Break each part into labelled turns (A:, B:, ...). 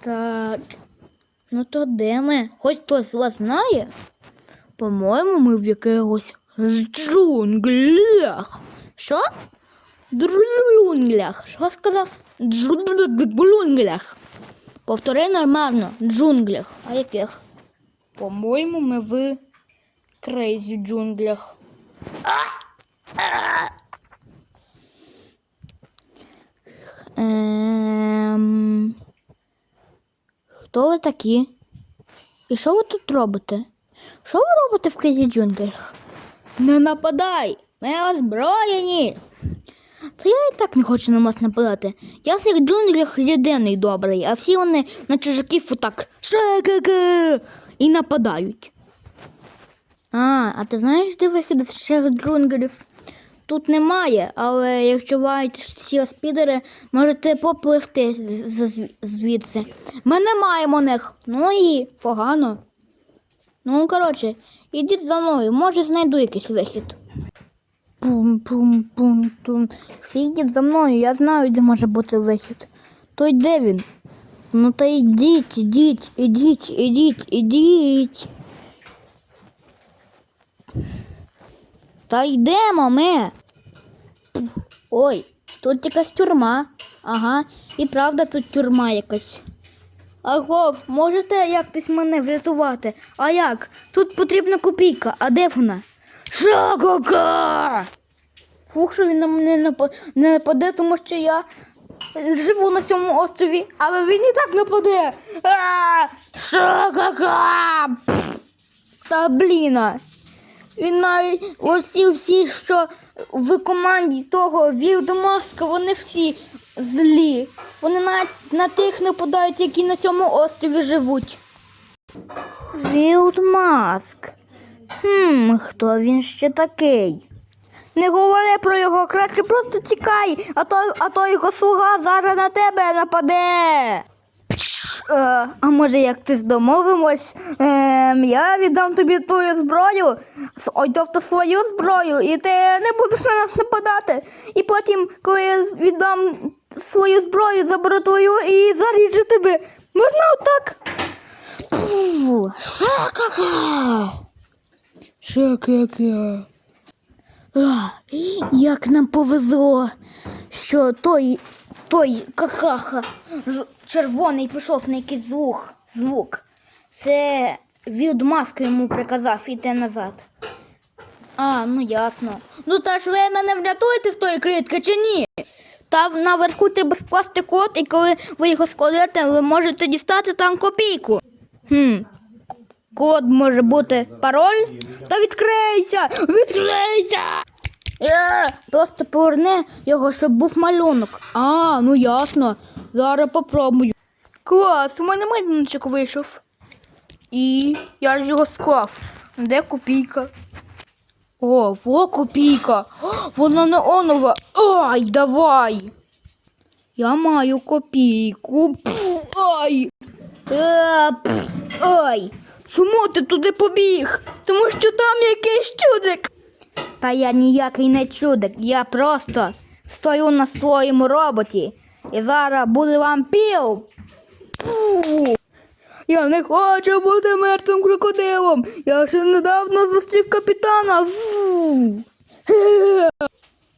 A: Так. Ну то де ми? Хоч хтось вас знає? По-моєму, ми в якихось джунглях. Що? Джунглях. Що сказав? Джунглях. Повтори нормально. Джунглях. А яких? По-моєму, ми в крейзі джунглях. Ем... Хто ви такі? І що ви тут робите? Що ви робите в кризі джунглях? Не нападай! Ми озброєні! Та я і так не хочу на вас нападати. Я в цих джунглях єдиний добрий, а всі вони на чужаків отак шекеке і нападають. А, а ти знаєш, де вихід з цих джунглів? Тут немає, але якщо мають всі спідери, можете попливти звідси. Ми не маємо них. Ну і погано. Ну, коротше, ідіть за мною, може знайду якийсь вихід. Пум-пум-пум-пум. Всі йдіть за мною, я знаю, де може бути вихід. То й де він? Ну то йдіть, ідіть, ідіть, ідіть, ідіть. Та йдемо ми. Ой, тут якась тюрма. Ага, і правда тут тюрма якась. Агов, можете якось мене врятувати? А як? Тут потрібна копійка, а де вона? Шакока! Фух, що він на мене не нападе, тому що я живу на цьому острові, але він і так нападе. Шакока! Та бліна. Він навіть оці всі, що в команді того Вілдомаска, вони всі злі. Вони навіть на тих нападають, які на цьому острові живуть. Вілдмаск. Хм, хто він ще такий? Не говори про його, краще просто тікай, а то, а то його слуга зараз на тебе нападе. Е, а може, як ти домовимось, ем, я віддам тобі твою зброю, ой, тобто свою зброю, і ти не будеш на нас нападати. І потім, коли я віддам свою зброю, заберу твою і заріжу тебе. Можна отак? Шакака! Шакака. Як нам повезло, що той, той какаха червоний пішов на якийсь звук. звук. Це Вілдмаск йому приказав іти назад. А, ну ясно. Ну та ж ви мене врятуєте з тої клітки чи ні? Там наверху треба скласти код, і коли ви його складете, ви можете дістати там копійку. Хм. Код може бути пароль? Та відкрийся! Відкрийся! Е, Просто поверни його, щоб був малюнок. А, ну ясно. Зараз попробую. Клас, у мене малюночок вийшов. І я ж його склав. Де копійка? О, во копійка. О, Вона не онова. Ай, давай. Я маю копійку. Пф, ай. Е, пф, ай. Чому ти туди побіг? Тому що там якийсь чудик. Та я ніякий не чудик, я просто стою на своєму роботі. І зараз буде вам. Фу. Я не хочу бути мертвим крокодилом. Я ще недавно зустрів капітана. Фу.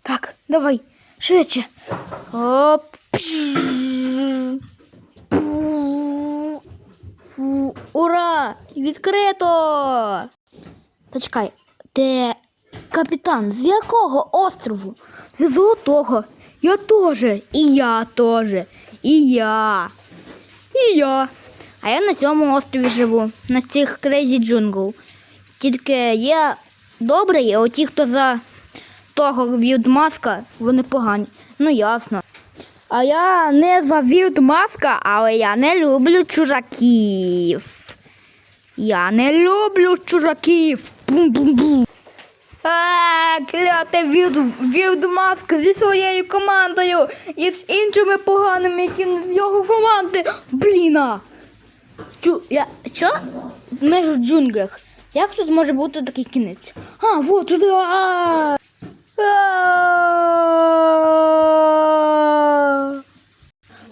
A: Так, давай, швидше. Оп. Ура! Відкрито! Та чекай, ти капітан з якого острову? З золотого. Я теж. І я теж. І я. І я. А я на цьому острові живу, на цих крейзі джунгл. Тільки є добрі, а оті, хто за того Вілдмаска, вони погані. Ну ясно. А я не за Вілдмаска, але я не люблю чужаків. Я не люблю чужаків. Бум-бум-бум. Кляте від, Вілдмаск зі своєю командою і з іншими поганими, які не з його команди. Бліна. Чу, я, що? Ми ж в джунглях. Як тут може бути такий кінець? А, вот туди.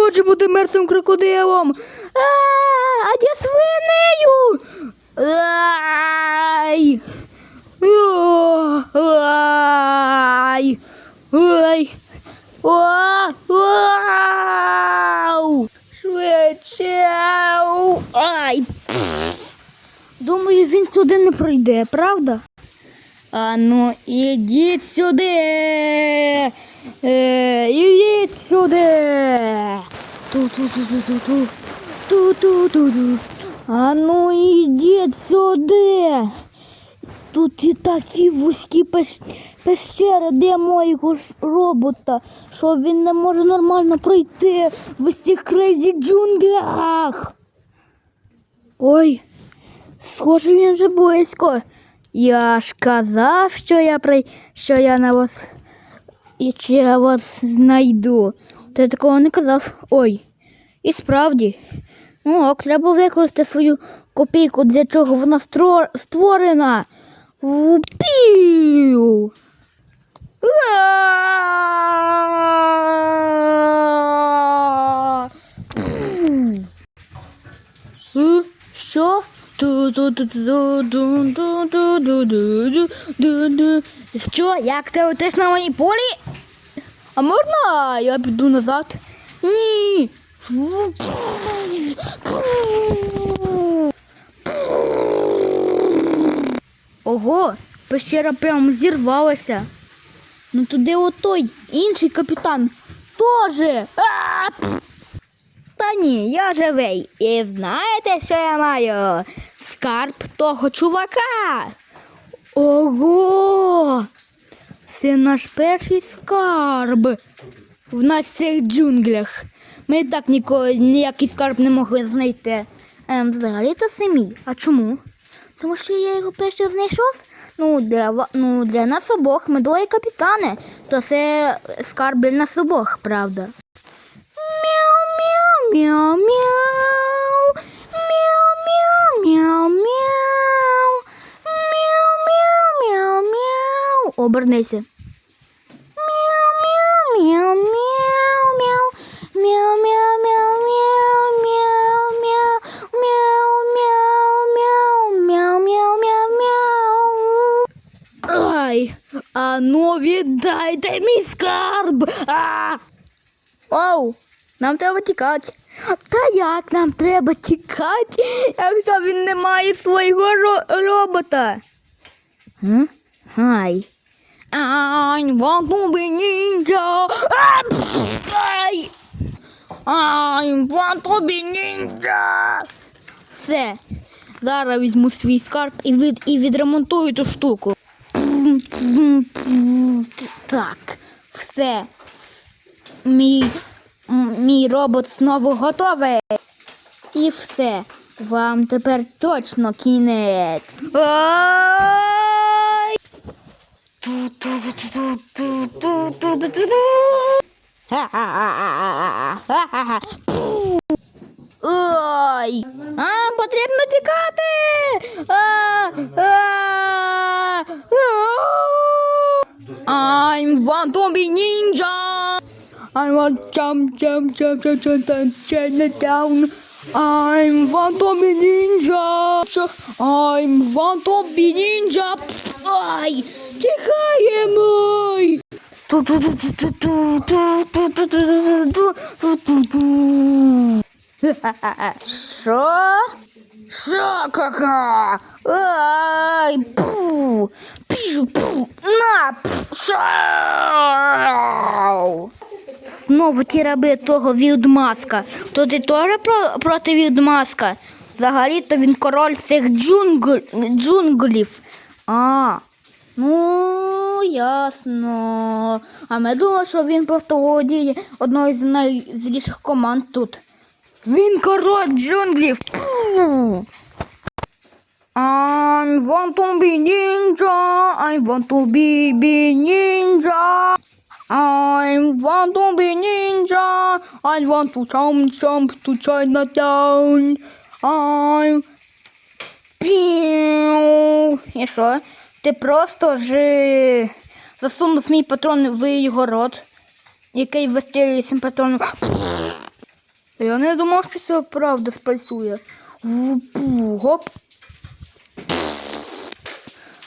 A: хочу бути мертвим крокодилом. Е, А я свинею. Ай! Ай! Ой! Вау! Швидше! Ай! Думаю, він сюди не пройде, правда? А ну, ідіть сюди. Е, ідіть сюди. Ту-ту-ту-ту-ту. Ту-ту-ту-ту. А ну, ідіть сюди. Тут і такі вузькі пещери, де моєго робота, що він не може нормально пройти в усіх крейзі джунглях. Ой, Схоже, він вже близько. Я ж казав, що я при... що я на вас і чи я вас знайду. Ти такого не казав. Ой. І справді. Ну, ок, треба використати свою копійку, для чого вона стро... створена. Вупів! А! Е, що, як тебе отиш на моїй полі? А можна я піду назад? Ні. Ого, пещера прямо зірвалася. Ну туди отой інший капітан Тоже. Та ні, я живий. І знаєте, що я маю? Скарб того чувака. Ого! Це наш перший скарб в нас цих джунглях. Ми так ніколи ніякий скарб не могли знайти. Ем, взагалі то мій. А чому? Тому що я його перше знайшов. Ну, для, ну, для нас обох, ми двоє капітани. То це скарб для нас обох, правда. Мяу, мяу, мяу, мяу, мяу. Ай, а ну віддайте мій скарб. А! Оу, нам треба тікати. Та як нам треба тікати, якщо він не має свого ро- робота? Hm? I want to be ninja. I want to be ninja. Все. Зараз візьму свій скарб і, від, і відремонтую ту штуку. Так, все. Мій, мій робот знову готовий. І все. Вам тепер точно кінець. Ой! А, потрібно тікати! А, а, а. I'm want to be ninja! I want jump, jump, jump, jump, jump, jump, jump down. I'm want to be ninja. I'm want to be ninja. Ай, Тікаємо. Що? Що кака? Ай, пу, пішу, пу, на, пу, шау. Знову ті раби того Вілдмаска. То ти теж про, проти Вілдмаска? Взагалі-то він король всіх джунгл, джунглів. А, ну, ясно. А ми думали, що він просто володіє одною з найзліших команд тут. Він король джунглів. I want to be ninja. I want to be, be ninja. I want to be ninja. I want to jump, jump to Chinatown. I... Піу. І що? Ти просто ж засунув мій патрон в його рот, який вистрілює цим патроном. Я не думав, що це правда спрацює. Гоп.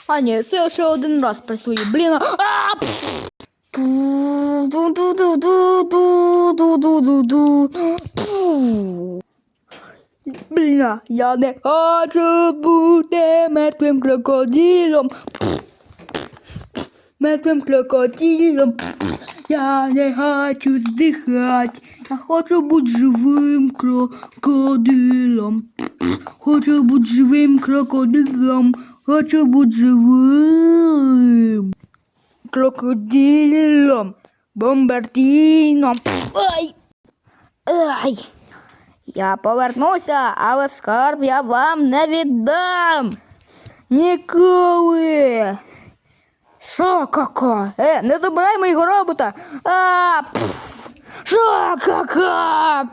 A: А ні, це лише один раз працює. Блін. а- Блін, я не хочу бути мертвим крокодилом. Мертвим крокодилом. Я не хочу здихати. Я хочу бути живим крокодилом. Хочу бути живим крокодилом. Хочу бути живим крокодилом. Бомбардіном. Ай! Ай! Я повернуся, але скарб я вам не віддам. Ніколи. Що кака? Е, не забирай моєго робота. А, пф. Що кака?